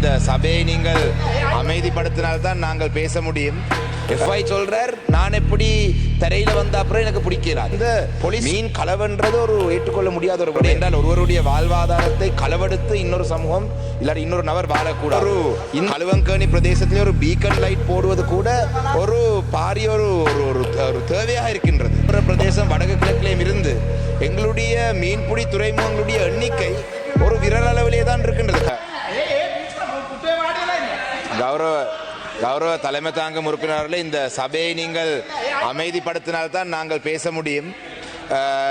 இந்த சபையை நீங்கள் அமைதிப்படுத்தினால்தான் நாங்கள் பேச முடியும். எஃப்ஐ சொல்றார் நான் எப்படி தரையில வந்த அப்புறம் எனக்கு பிடிக்கல. அந்த போலீஸ் மீன் களவன்றது ஒரு ஏற்றுக்கொள்ள முடியாத ஒரு விடயம். என்றால் ஒருவருடைய வாழ்வாதாரத்தை களவெடுத்து இன்னொரு சமூகம் இல்லாட்டி இன்னொரு நபர் வாழக்கூடாது. ஒரு இந்த கழுவங்கேணி பிரதேசத்திலே ஒரு பீக்கன் லைட் போடுவது கூட ஒரு பாரிய ஒரு ஒரு ஒரு தேவையாக இருக்கின்றது. பிரதேசம் வடக்கு கிழக்கிலேயும் இருந்து எங்களுடைய மீன்பிடி துறைமுகங்களுடைய எண்ணிக்கை ஒரு விரல் அளவிலே தான் இருக்கின்றது. கௌரவ கௌரவ தலைமை தாங்கும் உறுப்பினர்களை இந்த சபையை நீங்கள் அமைதிப்படுத்தினால்தான் நாங்கள் பேச முடியும்.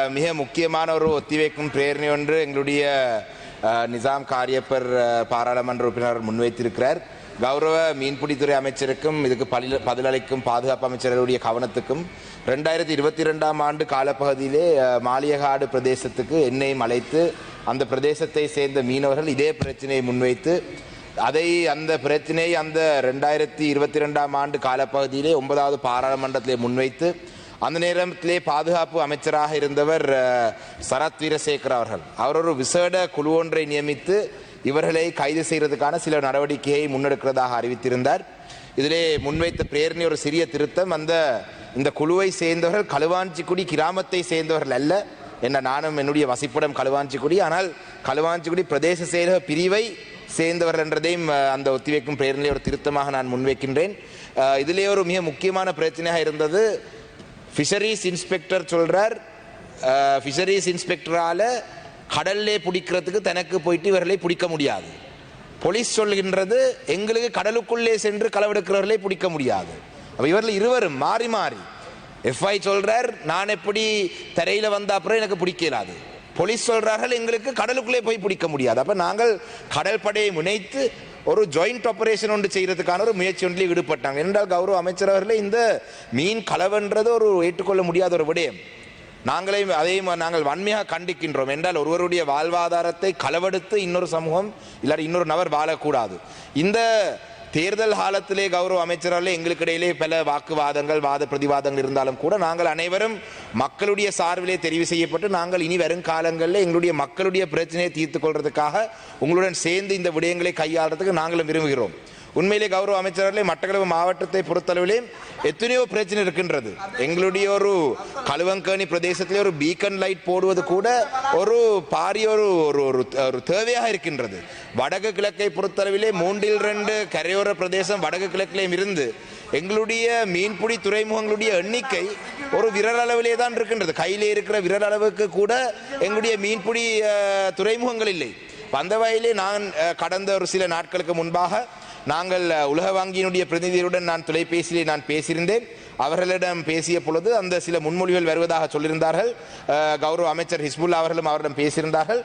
மிக முக்கியமான ஒரு ஒத்திவைக்கும் பிரேரணை ஒன்று எங்களுடைய நிசாம் காரியப்பர் பாராளுமன்ற உறுப்பினர் முன்வைத்திருக்கிறார். கௌரவ மீன்பிடித்துறை அமைச்சருக்கும் இதுக்கு பதில- பதிலளிக்கும் பாதுகாப்பு அமைச்சர்களுடைய கவனத்துக்கும் ரெண்டாயிரத்தி இருபத்தி ரெண்டாம் ஆண்டு காலப்பகுதியிலே மாலியகாடு பிரதேசத்துக்கு என்னையும் அழைத்து அந்த பிரதேசத்தை சேர்ந்த மீனவர்கள் இதே பிரச்சனையை முன்வைத்து அதை அந்த பிரச்சனையை அந்த ரெண்டாயிரத்தி இருபத்தி ரெண்டாம் ஆண்டு காலப்பகுதியிலே ஒன்பதாவது பாராளுமன்றத்திலே முன்வைத்து அந்த நேரத்திலே பாதுகாப்பு அமைச்சராக இருந்தவர் சரத் வீரசேகர் அவர்கள். அவர் ஒரு விசேட குழு ஒன்றை நியமித்து இவர்களை கைது செய்வதற்கான சில நடவடிக்கையை முன்னெடுக்கிறதாக அறிவித்திருந்தார். இதிலே முன்வைத்த பிரேரணை ஒரு சிறிய திருத்தம். அந்த இந்த குழுவை சேர்ந்தவர்கள் களுவாஞ்சிக்குடி கிராமத்தை சேர்ந்தவர்கள் அல்ல என்ன நானும் என்னுடைய வசிப்பிடம் களுவாஞ்சிக்குடி. ஆனால் களுவாஞ்சிக்குடி பிரதேச செயலக பிரிவை சேர்ந்தவர் என்றதையும் அந்த ஒத்திவைக்கும் பிரேரணையை ஒரு திருத்தமாக நான் முன்வைக்கின்றேன். இதிலே ஒரு மிக முக்கியமான பிரச்சனையாக இருந்தது. ஃபிஷரிஸ் இன்ஸ்பெக்டர் சொல்கிறார் ஃபிஷரிஸ் இன்ஸ்பெக்டரால் கடல்லே பிடிக்கிறதுக்கு தனக்கு போயிட்டு இவர்களை பிடிக்க முடியாது. போலீஸ் சொல்கின்றது எங்களுக்கு கடலுக்குள்ளே சென்று களவெடுக்கிறவர்களை பிடிக்க முடியாது. அப்போ இவர்கள் இருவரும் மாறி மாறி எஃப்ஐ சொல்கிறார் நான் எப்படி தரையில் வந்த அப்புறம் எனக்கு பிடிக்கலாது. போலீஸ் சொல்றார்கள் எங்களுக்கு கடலுக்குள்ளே போய் பிடிக்க முடியாது. அப்ப நாங்கள் கடல் படையை முனைத்து ஒரு ஜாயிண்ட் ஆபரேஷன் ஒன்று செய்யறதுக்கான ஒரு முயற்சி ஒன்றில் ஈடுபட்டாங்க. என்றால் கௌரவ அமைச்சர் அவர்களே இந்த மீன் கலவன்றது ஒரு ஏற்றுக்கொள்ள முடியாத ஒரு விடயம். நாங்களே அதையும் நாங்கள் வன்மையாக கண்டிக்கின்றோம். என்றால் ஒருவருடைய வாழ்வாதாரத்தை களவெடுத்து இன்னொரு சமூகம் இல்லாட்டி இன்னொரு நபர் வாழக்கூடாது. இந்த தேர்தல் காலத்திலே கௌரவ அமைச்சராலே எங்களுக்கு இடையிலே பல வாக்குவாதங்கள் வாத பிரதிவாதங்கள் இருந்தாலும் கூட நாங்கள் அனைவரும் மக்களுடைய சார்பிலே தெரிவு செய்யப்பட்டு நாங்கள் இனி வரும் காலங்களில் எங்களுடைய மக்களுடைய பிரச்சனையை தீர்த்து கொள்றதுக்காக உங்களுடன் சேர்ந்து இந்த விடயங்களை கையாளுறதுக்கு நாங்களும் விரும்புகிறோம். உண்மையிலே கௌரவ அமைச்சர்களே மட்டக்களப்பு மாவட்டத்தை பொறுத்தளவிலே எத்தனையோ பிரச்சனை இருக்கின்றது. எங்களுடைய ஒரு கழுவங்கேணி பிரதேசத்திலே ஒரு பீக்கன் லைட் போடுவது கூட ஒரு பாரிய ஒரு ஒரு ஒரு ஒரு தேவையாக இருக்கின்றது. வடக்கு கிழக்கை பொறுத்தளவிலே மூன்றில் ரெண்டு கரையோர பிரதேசம் வடக்கு கிழக்கிலேயும் இருந்து எங்களுடைய மீன்பிடி துறைமுகங்களுடைய எண்ணிக்கை ஒரு விரல் அளவிலே தான் இருக்கின்றது. கையிலே இருக்கிற விரல் அளவுக்கு கூட எங்களுடைய மீன்பிடி துறைமுகங்கள் இல்லை. வந்த வகையிலே நான் கடந்த ஒரு சில நாட்களுக்கு முன்பாக நாங்கள் உலக வங்கியினுடைய பிரதிநிதியுடன் நான் தொலைபேசியிலே நான் பேசியிருந்தேன். அவர்களிடம் பேசிய பொழுது அந்த சில முன்மொழிகள் வருவதாக சொல்லியிருந்தார்கள். கௌரவ அமைச்சர் ஹிஸ்புல்லா அவர்களும் அவரிடம் பேசியிருந்தார்கள்.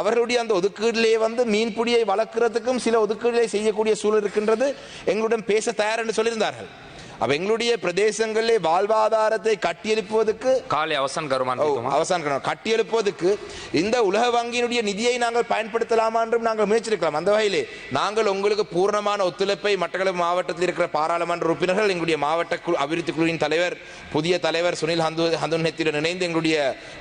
அவர்களுடைய அந்த ஒதுக்கீடுலேயே வந்து மீன்பிடியை வளர்க்கிறதுக்கும் சில ஒதுக்கீடுகளை செய்யக்கூடிய சூழல் இருக்கின்றது. எங்களுடன் பேச தயார் என்று சொல்லியிருந்தார்கள். அப்ப எங்களுடைய பிரதேசங்களிலே வாழ்வாதாரத்தை கட்டியெழுப்புவதற்கு காலை அவசான் கருமான் அவசான் கருமான். கட்டியெழுப்புவதற்கு இந்த உலக வங்கியினுடைய நிதியை நாங்கள் பயன்படுத்தலாமா என்றும் நாங்கள் முயற்சிக்கலாம் அந்த வகையிலே நாங்கள் உங்களுக்கு பூர்ணமான ஒத்துழைப்பை மட்டக்களப்பு மாவட்டத்தில் இருக்கிற பாராளுமன்ற உறுப்பினர்கள் எங்களுடைய மாவட்ட குழு அபிவிருத்தி குழுவின் தலைவர் புதிய தலைவர் சுனில் ஹந்து ஹந்துநெத்தியுடன் இணைந்து எங்களுடைய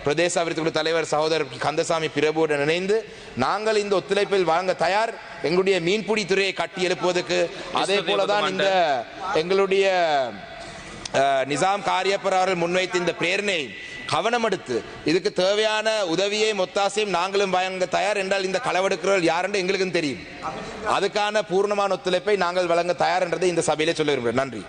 பிரதேச அபிவிருத்தி குழு தலைவர் சகோதரர் கந்தசாமி பிரபுவுடன் இணைந்து நாங்கள் இந்த ஒத்துழைப்பில் வாங்க தயார். எங்களுடைய மீன்பிடி துறையை கட்டி எழுப்புவதற்கு அதே போலதான் இந்த எங்களுடைய நிசாம் காரியப்பர் அவர்கள் முன்வைத்த இந்த பிரேரணை கவனம் எடுத்து இதுக்கு தேவையான உதவியையும் ஒத்தாசையும் நாங்களும் வழங்க தயார் என்றால் இந்த களவெடுக்கிறவர்கள் யார் என்று எங்களுக்கும் தெரியும். அதுக்கான பூர்ணமான ஒத்துழைப்பை நாங்கள் வழங்க தயார் என்றதை இந்த சபையிலே சொல்ல விரும்புகிறேன். நன்றி.